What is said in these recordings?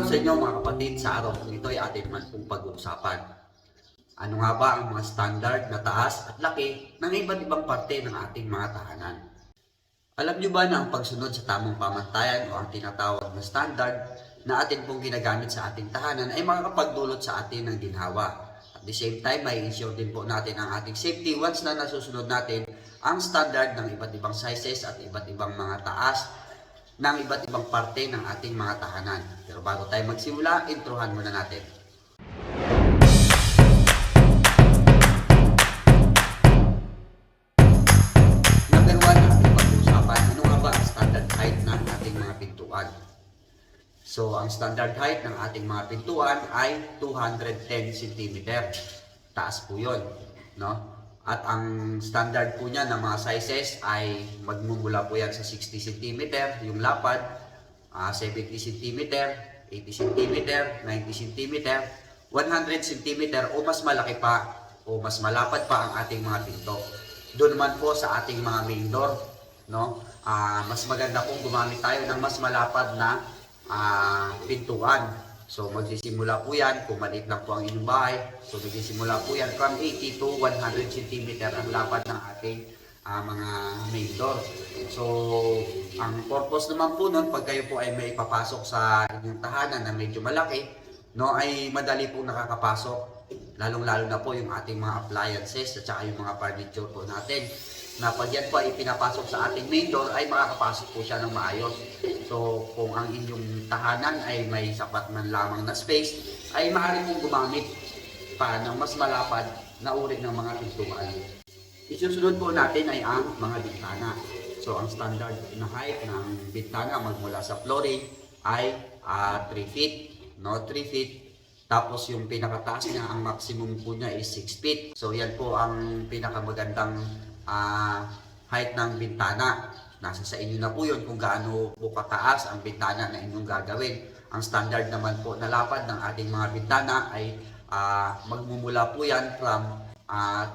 araw sa inyo mga kapatid. Sa araw po ito ay atin man pong pag-uusapan. Ano nga ba ang mga standard na taas at laki ng iba't ibang parte ng ating mga tahanan? Alam nyo ba na ang pagsunod sa tamang pamantayan o ang tinatawag na standard na atin pong ginagamit sa ating tahanan ay makakapagdulot sa atin ng ginhawa. At the same time, may ensure din po natin ang ating safety once na nasusunod natin ang standard ng iba't ibang sizes at iba't ibang mga taas ng iba't ibang parte ng ating mga tahanan. Pero bago tayo magsimula, introhan muna natin. Number one, ang ating pag-uusapan, ano nga ba ang standard height ng ating mga pintuan? So, ang standard height ng ating mga pintuan ay 210 cm. Taas po yun. No? At ang standard po niya ng mga sizes ay magmumula po yan sa 60 cm, yung lapad, ah, 70 cm, 80 cm, 90 cm, 100 cm o mas malaki pa o mas malapad pa ang ating mga pinto. Doon naman po sa ating mga main door, no? Ah, mas maganda kung gumamit tayo ng mas malapad na ah, pintuan. So magsisimula po yan, kung maliit lang po ang inyong bahay, so magsisimula po yan from 80 to 100 cm ang lapad ng ating ah, mga main door. So ang purpose naman po nun, pag kayo po ay may papasok sa inyong tahanan na medyo malaki, no, ay madali po nakakapasok. Lalong-lalo na po yung ating mga appliances at saka yung mga furniture po natin na pag yan po ay pinapasok sa ating main door ay makakapasok po siya ng maayos. So kung ang inyong tahanan ay may sapat man lamang na space ay maaari pong gumamit pa ng mas malapad na uri ng mga pintuan. Isusunod po natin ay ang mga bintana. So ang standard na height ng bintana magmula sa flooring ay ah, 3 feet, no 3 feet. Tapos yung pinakataas niya, ang maximum po niya is 6 feet. So yan po ang pinakamagandang ah, height ng bintana. Nasa sa inyo na po yun kung gaano po kataas ang bintana na inyong gagawin. Ang standard naman po na lapad ng ating mga bintana ay ah, magmumula po yan from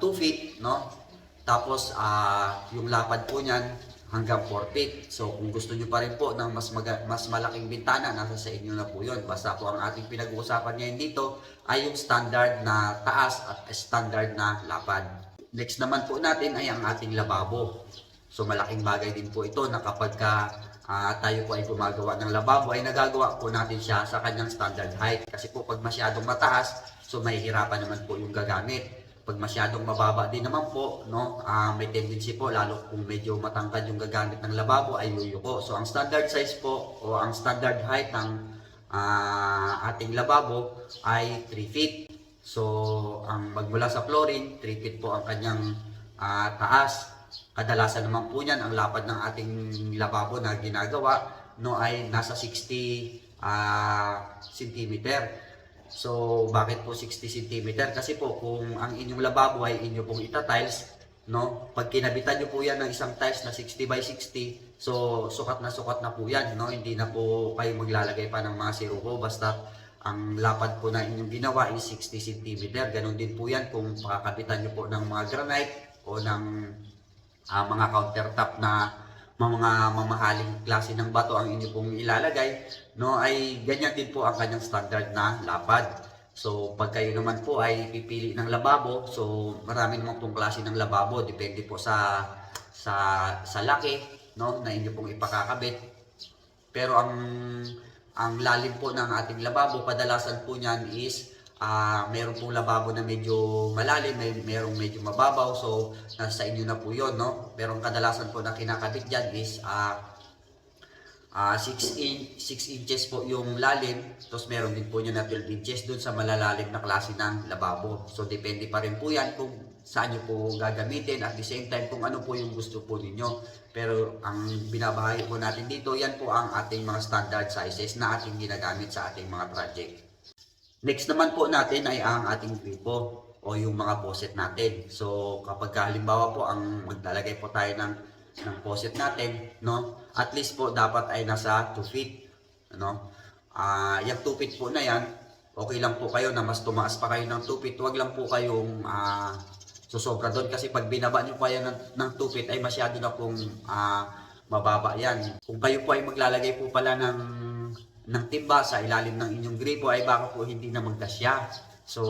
2 feet, no? Tapos ah, yung lapad po niyan hanggang 4 feet. So kung gusto niyo pa rin po ng mas maga- mas malaking bintana, nasa sa inyo na po 'yon. Basta po ang ating pinag-uusapan ngayon dito ay yung standard na taas at standard na lapad. Next naman po natin ay ang ating lababo. So malaking bagay din po ito na kapag ka ah, tayo po ay gumagawa ng lababo ay nagagawa po natin siya sa kanyang standard height. Kasi po pag masyadong mataas, so mahihirapan naman po yung gagamit pag masyadong mababa din naman po, no, ah, may tendency po, lalo kung medyo matangkad yung gagamit ng lababo, ay yuyuko. So, ang standard size po, o ang standard height ng ah, ating lababo ay 3 feet. So, ang magmula sa flooring, 3 feet po ang kanyang ah, taas. Kadalasan naman po niyan, ang lapad ng ating lababo na ginagawa, no, ay nasa 60 ah, centimeter. So, bakit po 60 cm? Kasi po, kung ang inyong lababo ay inyo pong ita-tiles, no? Pag kinabitan nyo po yan ng isang tiles na 60 by 60, so sukat na sukat na po yan, no? Hindi na po kayo maglalagay pa ng mga siruko, basta ang lapad po na inyong ginawa is 60 cm. Ganon din po yan kung pakakabitan nyo po ng mga granite o ng ah, mga countertop na mga mamahaling klase ng bato ang inyo pong ilalagay, no, ay ganyan din po ang kanyang standard na lapad. So, pag kayo naman po ay pipili ng lababo, so marami naman pong klase ng lababo, depende po sa sa sa laki, no, na inyo pong ipakakabit. Pero ang ang lalim po ng ating lababo, kadalasan po niyan is ah meron pong lababo na medyo malalim, may merong medyo mababaw. So, nasa inyo na po 'yon, no? Pero ang kadalasan po na kinakabit diyan is ah ah 6 in 6 inches po yung lalim, tapos meron din po niyo na 12 inches doon sa malalalim na klase ng lababo. So, depende pa rin po 'yan kung saan niyo po gagamitin at the same time kung ano po yung gusto po ninyo. Pero ang binabahay po natin dito, yan po ang ating mga standard sizes na ating ginagamit sa ating mga project. Next naman po natin ay ang ating gripo o yung mga faucet natin. So kapag halimbawa po ang maglalagay po tayo ng ng faucet natin, no? At least po dapat ay nasa 2 feet, ano? Ah, yung 2 feet po na yan, okay lang po kayo na mas tumaas pa kayo ng 2 feet. Huwag lang po kayong ah, susobra doon kasi pag binaba niyo pa yan ng, ng 2 feet ay masyado na pong ah, mababa yan. Kung kayo po ay maglalagay po pala ng ng timba sa ilalim ng inyong gripo ay baka po hindi na magkasya. So,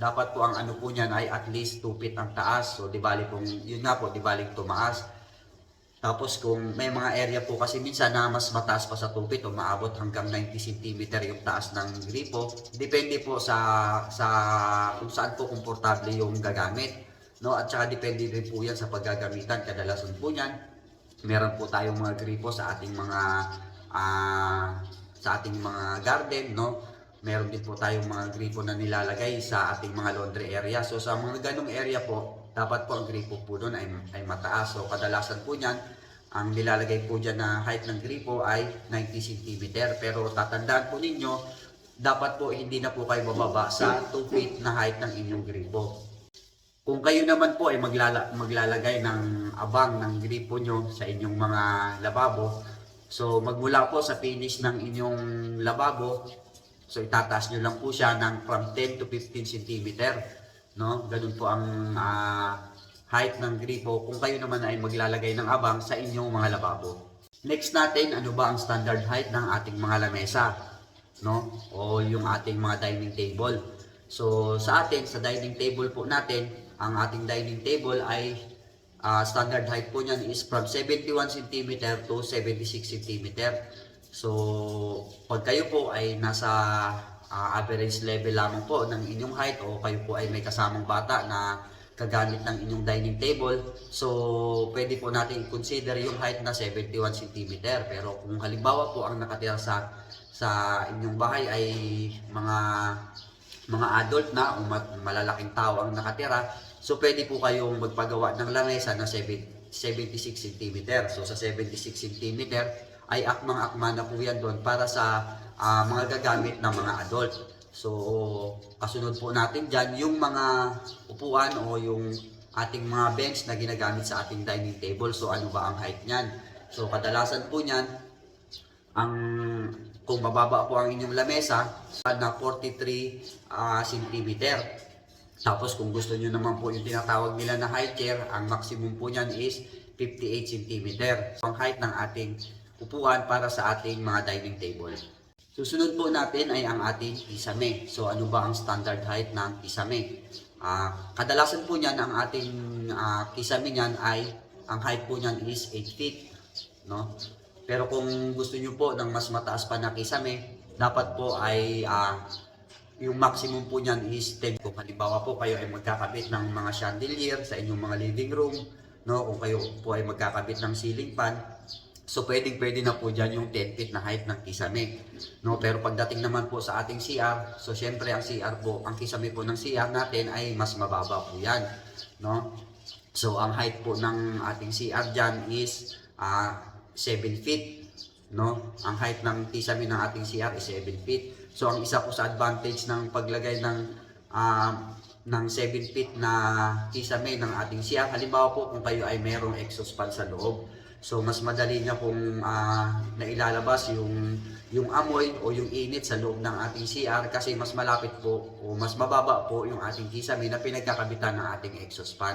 dapat po ang ano po niyan ay at least 2 feet ang taas. So, di bali kung, yun nga po, di bali tumaas. Tapos kung may mga area po kasi minsan na mas mataas pa sa 2 feet, umaabot hanggang 90 cm yung taas ng gripo. Depende po sa sa kung saan po komportable yung gagamit. No? At saka depende rin po yan sa paggagamitan. Kadalasan po yan, meron po tayong mga gripo sa ating mga ah, sa ating mga garden, no? Meron din po tayong mga gripo na nilalagay sa ating mga laundry area. So sa mga ganong area po, dapat po ang gripo po doon ay, ay mataas. So kadalasan po niyan, ang nilalagay po dyan na height ng gripo ay 90 cm. Pero tatandaan po ninyo, dapat po hindi na po kayo bababa sa 2 feet na height ng inyong gripo. Kung kayo naman po ay maglala, maglalagay ng abang ng gripo nyo sa inyong mga lababo, so magmula po sa finish ng inyong lababo, so itataas nyo lang po siya ng from 10 to 15 cm. No? Ganun po ang ah, height ng gripo kung kayo naman ay maglalagay ng abang sa inyong mga lababo. Next natin, ano ba ang standard height ng ating mga lamesa? No? O yung ating mga dining table. So sa atin, sa dining table po natin, ang ating dining table ay ah, standard height po niyan is from 71 cm to 76 cm. So pag kayo po ay nasa ah, average level lamang po ng inyong height o kayo po ay may kasamang bata na kagamit ng inyong dining table, so pwede po natin i-consider yung height na 71 cm. Pero kung halimbawa po ang nakatira sa sa inyong bahay ay mga mga adult na o ma- malalaking tao ang nakatira, so pwede po kayong magpagawa ng lamesa na 7 76 cm. So sa 76 cm ay akmang-akma na po yan doon para sa ah, mga gagamit ng mga adult. So kasunod po natin dyan yung mga upuan o yung ating mga bench na ginagamit sa ating dining table. So ano ba ang height niyan? So kadalasan po niyan ang kung mababa po ang inyong lamesa na 43 ah, cm. Tapos kung gusto nyo naman po yung tinatawag nila na high chair, ang maximum po niyan is 58 cm. Ang height ng ating upuan para sa ating mga dining table. Susunod po natin ay ang ating kisame. So ano ba ang standard height ng kisame? Ah, kadalasan po niyan ang ating ah, kisame niyan ay ang height po niyan is 8 feet, no? Pero kung gusto niyo po ng mas mataas pa na kisame, dapat po ay ah, yung maximum po niyan is 10. Kung halimbawa po kayo ay magkakabit ng mga chandelier sa inyong mga living room, no? Kung kayo po ay magkakabit ng ceiling fan, so pwedeng pwede na po dyan yung 10 feet na height ng kisame. No? Pero pagdating naman po sa ating CR, so syempre ang CR po, ang kisame po ng CR natin ay mas mababa po yan. No? So ang height po ng ating CR dyan is ah 7 feet. No? Ang height ng kisame ng ating CR is 7 feet. So ang isa po sa advantage ng paglagay ng ah, ng 7 feet na kisame ng ating CR. Halimbawa po kung kayo ay mayroong exhaust fan sa loob. So mas madali niya pong ah, nailalabas yung yung amoy o yung init sa loob ng ating CR kasi mas malapit po o mas mababa po yung ating kisame na pinagkakabitan ng ating exhaust fan.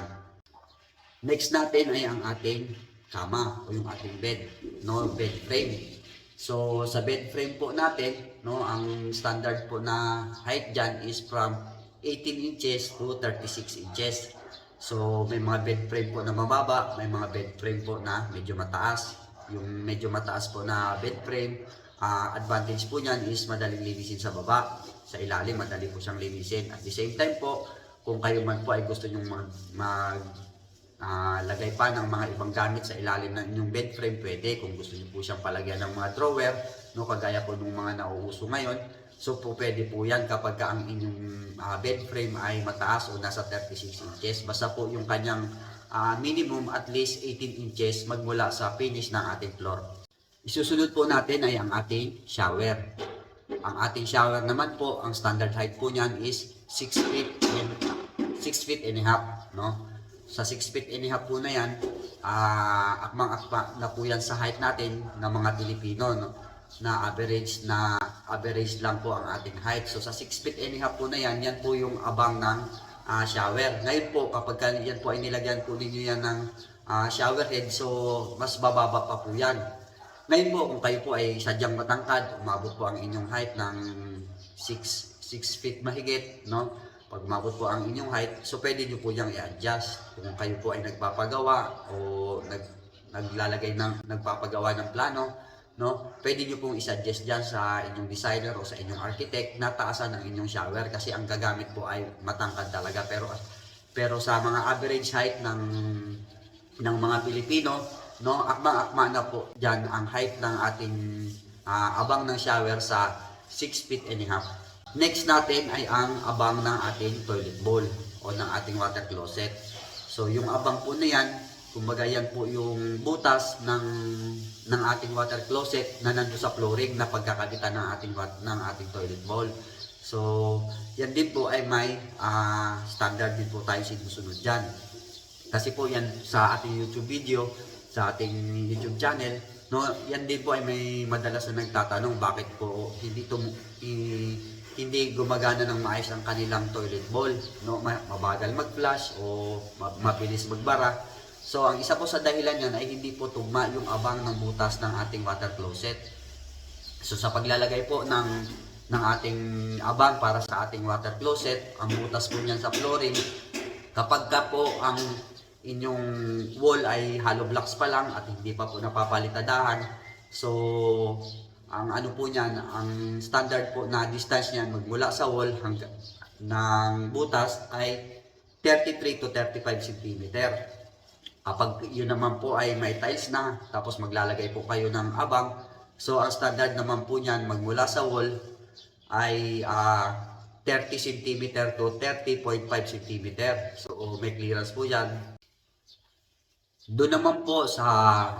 Next natin ay ang ating kama o yung ating bed, no, bed frame. So sa bed frame po natin, no, ang standard po na height diyan is from 18 inches to 36 inches. So may mga bed frame po na mababa, may mga bed frame po na medyo mataas. Yung medyo mataas po na bed frame, ah, advantage po niyan is madaling linisin sa baba. Sa ilalim, madali po siyang linisin. At the same time po, kung kayo man po ay gusto nyong mag, mag ah, lagay pa ng mga ibang gamit sa ilalim ng inyong bed frame, pwede. Kung gusto niyo po siyang palagyan ng mga drawer, no, kagaya po ng mga nauuso ngayon, so po pwede po yan kapag ka ang inyong ah, bed frame ay mataas o nasa 36 inches. Basta po yung kanyang ah, minimum at least 18 inches magmula sa finish ng ating floor. Isusunod po natin ay ang ating shower. Ang ating shower naman po, ang standard height po niyan is 6 feet and 6 feet and a half, no? Sa 6 feet and a half po na yan, ah akmang-akma na po yan sa height natin ng mga Pilipino, no? Na average na average lang po ang ating height. So sa 6 feet and a half po na yan, yan po yung abang ng ah, shower. Ngayon po, kapag ka yan po ay nilagyan po ninyo yan ng ah, shower head, so mas bababa pa po yan. Ngayon po, kung kayo po ay sadyang matangkad, umabot po ang inyong height ng 6, 6 feet mahigit, no? Pag umabot po ang inyong height, so pwede nyo po yung i-adjust. Kung kayo po ay nagpapagawa o nag, naglalagay ng, nagpapagawa ng plano, no? Pwede nyo pong i-suggest dyan sa inyong designer o sa inyong architect na taasan ng inyong shower kasi ang gagamit po ay matangkad talaga. Pero, pero sa mga average height ng ng mga Pilipino, no, akma-akma na po diyan ang height ng ating ah, abang ng shower sa 6 feet and a half. Next natin ay ang abang ng ating toilet bowl o ng ating water closet. So yung abang po na yan, kumbaga yan po yung butas ng ng ating water closet na nandoon sa flooring na pagkakabitan ng ating ng ating toilet bowl. So, yan din po ay may ah, standard din po tayo sinusunod dyan. Kasi po yan sa ating YouTube video, sa ating YouTube channel, no, yan din po ay may madalas na nagtatanong bakit po hindi tum hindi gumagana ng maayos ang kanilang toilet bowl, no, Ma- mabagal mag-flush o ma- mabilis magbara. So, ang isa po sa dahilan yan ay hindi po tugma yung abang ng butas ng ating water closet. So sa paglalagay po ng ng ating abang para sa ating water closet, ang butas po niyan sa flooring, kapag ka po ang inyong wall ay hollow blocks pa lang at hindi pa po napapalitadahan, so ang ano po niyan, ang standard po na distance niyan magmula sa wall hanggang ng butas ay 33 to 35 cm. Kapag yun naman po ay may tiles na, tapos maglalagay po kayo ng abang, so ang standard naman po niyan magmula sa wall ay ah, 30 cm to 30.5 cm. So may clearance po yan. Doon naman po sa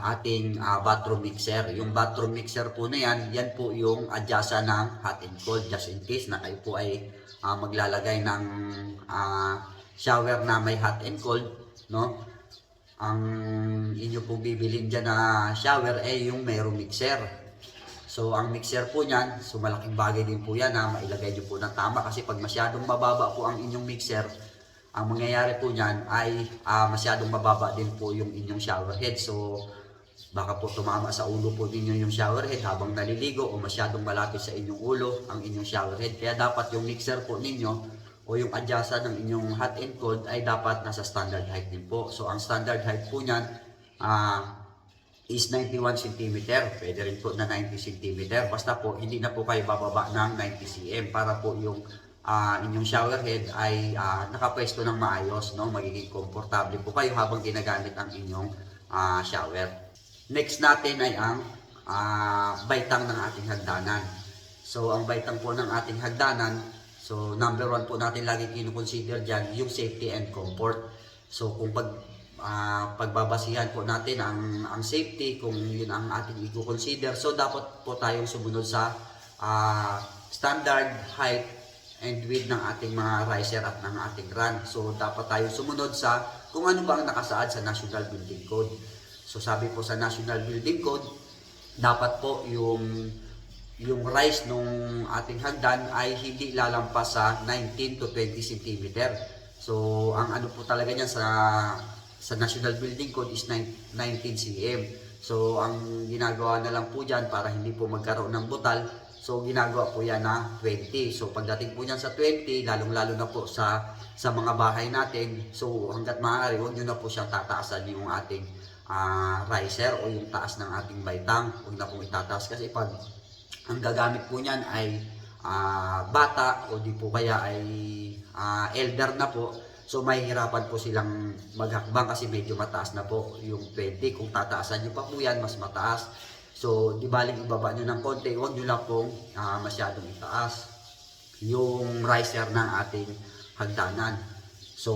ating ah, bathroom mixer. Yung bathroom mixer po na yan, yan po yung adyasa ng hot and cold just in case na kayo po ay ah, maglalagay ng ah, shower na may hot and cold, no? Ang inyo pong bibilin dyan na shower ay yung mayroong mixer. So, ang mixer po niyan, so malaking bagay din po yan na mailagay nyo po ng tama kasi pag masyadong mababa po ang inyong mixer, ang mangyayari po niyan ay ah, masyadong mababa din po yung inyong shower head. So, baka po tumama sa ulo po ninyo yung shower head habang naliligo o masyadong malapit sa inyong ulo ang inyong shower head. Kaya dapat yung mixer po ninyo o yung adjasa ng inyong hot and cold ay dapat nasa standard height din po. So, ang standard height po niyan ah, is 91 cm. Pwede rin po na 90 cm. Basta po, hindi na po kayo bababa ng 90 cm para po yung ah, inyong shower head ay ah, nakapwesto ng maayos. No? Magiging komportable po kayo habang ginagamit ang inyong ah, shower. Next natin ay ang ah, baitang ng ating hagdanan. So, ang baitang po ng ating hagdanan, so number one po natin lagi kinukonsider dyan, yung safety and comfort. So, kung pag ah, pagbabasihan po natin ang ang safety kung yun ang ating i-consider so dapat po tayong sumunod sa ah, standard height and width ng ating mga riser at ng ating run so dapat tayo sumunod sa kung ano ba ang nakasaad sa National Building Code so sabi po sa National Building Code dapat po yung yung rise nung ating hagdan ay hindi lalampas sa 19 to 20 cm. So, ang ano po talaga niyan sa sa National Building Code is 9 19 cm. So, ang ginagawa na lang po diyan para hindi po magkaroon ng butal, so ginagawa po yan na 20. So, pagdating po niyan sa 20, lalong-lalo na po sa sa mga bahay natin, so hanggat maaari, huwag nyo na po siyang tataasan yung ating ah, riser o yung taas ng ating baitang. Huwag na pong itataas kasi pag ang gagamit po niyan ay ah, bata o di po kaya ay ah, elder na po. So mahihirapan po silang maghakbang kasi medyo mataas na po yung 20. Kung tataasan nyo pa po yan, mas mataas. So di baling ibaba nyo ng konti, huwag nyo lang pong ah, masyadong itaas yung riser ng ating hagdanan. So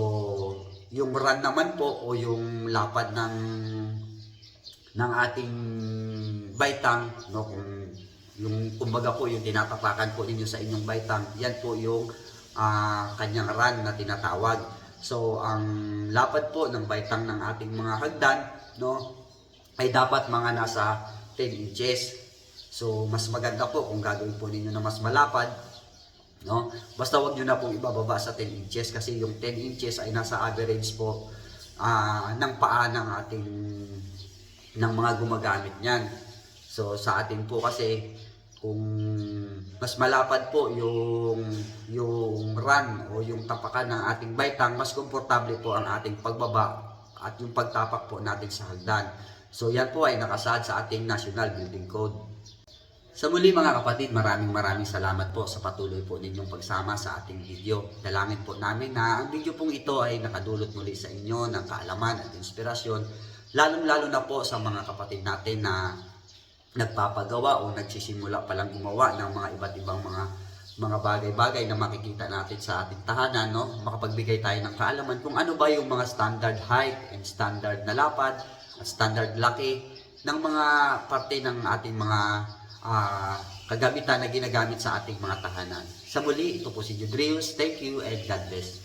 yung run naman po o yung lapad ng ng ating baitang no kung yung kumbaga po yung tinatapakan po ninyo sa inyong baitang yan po yung ah, kanyang run na tinatawag so ang lapad po ng baitang ng ating mga hagdan no ay dapat mga nasa 10 inches so mas maganda po kung gagawin po ninyo na mas malapad no basta wag niyo na pong ibababa sa 10 inches kasi yung 10 inches ay nasa average po ah, ng paa ng ating ng mga gumagamit niyan. So sa atin po kasi kung mas malapad po yung yung run o yung tapakan ng ating baitang, mas komportable po ang ating pagbaba at yung pagtapak po natin sa hagdan. So yan po ay nakasaad sa ating National Building Code. Sa muli mga kapatid, maraming maraming salamat po sa patuloy po ninyong pagsama sa ating video. Dalangin po namin na ang video pong ito ay nakadulot muli sa inyo ng kaalaman at inspirasyon, lalong-lalo na po sa mga kapatid natin na nagpapagawa o nagsisimula palang gumawa ng mga iba't ibang mga mga bagay-bagay na makikita natin sa ating tahanan, no? Makapagbigay tayo ng kaalaman kung ano ba yung mga standard height and standard na lapad standard laki ng mga parte ng ating mga ah, kagamitan na ginagamit sa ating mga tahanan. Sa muli, ito po si Judrius. Thank you and God bless.